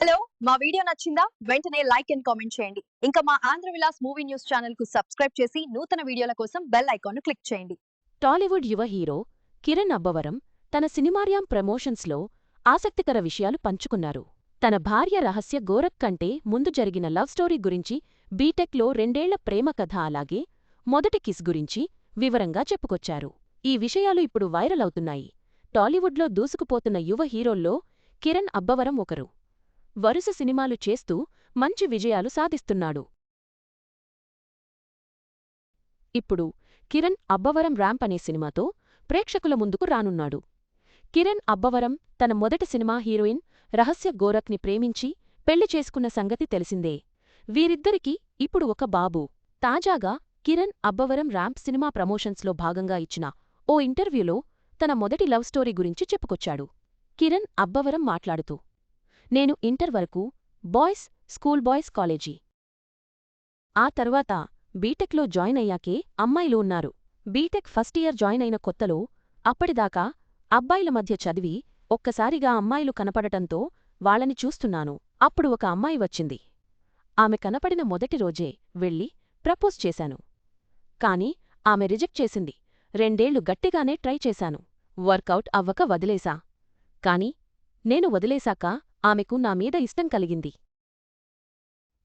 Hello మా video నచ్చిందా? వెంటనే లైక్ అండ్ కామెంట్ చేయండి. ఇంకా మా ఆంధ్ర విలాస్ మూవీ న్యూస్ ఛానల్కు సబ్స్క్రైబ్ చేసి నూతన వీడియోల కోసం బెల్ ఐకాన్ క్లిక్ చేయండి. టాలీవుడ్ యువ హీరో కిరణ్ అబ్బవరం తన సినిమార్యాం ప్రమోషన్స్లో ఆసక్తికర విషయాలు పంచుకున్నారు. తన భార్య రహస్య గోరఖ్ కంటే ముందు జరిగిన లవ్ స్టోరీ గురించి బీటెక్లో రెండేళ్ళ ప్రేమ కథ అలాగే మొదటి కిస్ గురించి వివరంగా చెప్పుకొచ్చారు. ఈ విషయాలు ఇప్పుడు వైరల్ అవుతున్నాయి. టాలీవుడ్లో దూసుకుపోతున్న యువ హీరోల్లో కిరణ్ అబ్బవరం ఒకరు. వరుస సినిమాలు చేస్తూ మంచి విజయాలు సాధిస్తున్నాడు. ఇప్పుడు కిరణ్ అబ్బవరం ర్యాంప్ అనే సినిమాతో ప్రేక్షకుల ముందుకు రానున్నాడు. కిరణ్ అబ్బవరం తన మొదటి సినిమా హీరోయిన్ రహస్య గోరఖ్ని ప్రేమించి పెళ్ళి చేసుకున్న సంగతి తెలిసిందే. వీరిద్దరికీ ఇప్పుడు ఒక బాబు. తాజాగా కిరణ్ అబ్బవరం ర్యాంప్ సినిమా ప్రమోషన్స్లో భాగంగా ఇచ్చిన ఓ ఇంటర్వ్యూలో తన మొదటి లవ్ స్టోరీ గురించి చెప్పుకొచ్చాడు. కిరణ్ అబ్బవరం మాట్లాడుతూ నేను ఇంటర్ వరకు బాయ్స్ స్కూల్ బాయ్స్ కాలేజీ. ఆ తర్వాత బీటెక్లో జాయిన్ అయ్యాకే అమ్మాయిలు ఉన్నారు. బీటెక్ ఫస్ట్ ఇయర్ జాయిన్ అయిన కొత్తలో అప్పటిదాకా అబ్బాయిల మధ్య చదివి ఒక్కసారిగా అమ్మాయిలు కనపడటంతో వాళ్ళని చూస్తున్నాను. అప్పుడు ఒక అమ్మాయి వచ్చింది. ఆమె కనపడిన మొదటి రోజే వెళ్ళి ప్రపోజ్ చేశాను. కాని ఆమె రిజెక్ట్ చేసింది. రెండేళ్ళు గట్టిగానే ట్రై చేశాను. వర్కౌట్ అవ్వక వదిలేశా. కాని నేను వదిలేశాక ఆమెకు నా మీద ఇష్టం కలిగింది.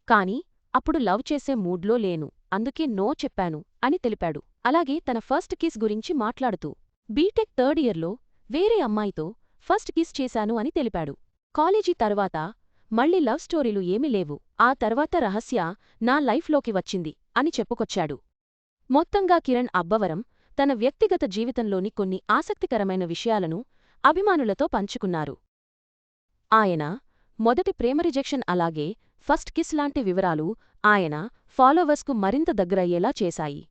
కాని అప్పుడు లవ్ చేసే మూడ్లో లేను అందుకే నో చెప్పాను అని తెలిపాడు. అలాగే తన ఫస్ట్ కిస్ గురించి మాట్లాడుతూ బీటెక్ థర్డ్ ఇయర్లో వేరే అమ్మాయితో ఫస్ట్ కిస్ చేశాను అని తెలిపాడు. కాలేజీ తర్వాత మళ్ళీ లవ్ స్టోరీలు ఏమీ లేవు. ఆ తర్వాత రహస్య నా లైఫ్లోకి వచ్చింది అని చెప్పుకొచ్చాడు. మొత్తంగా కిరణ్ అబ్బవరం తన వ్యక్తిగత జీవితంలోని కొన్ని ఆసక్తికరమైన విషయాలను అభిమానులతో పంచుకున్నారు. ఆయన మొదటి ప్రేమ రిజెక్షన్ అలాగే ఫస్ట్ కిస్ లాంటి వివరాలు ఆయన ఫాలోవర్స్కు మరింత దగ్గరయ్యేలా చేశాయి.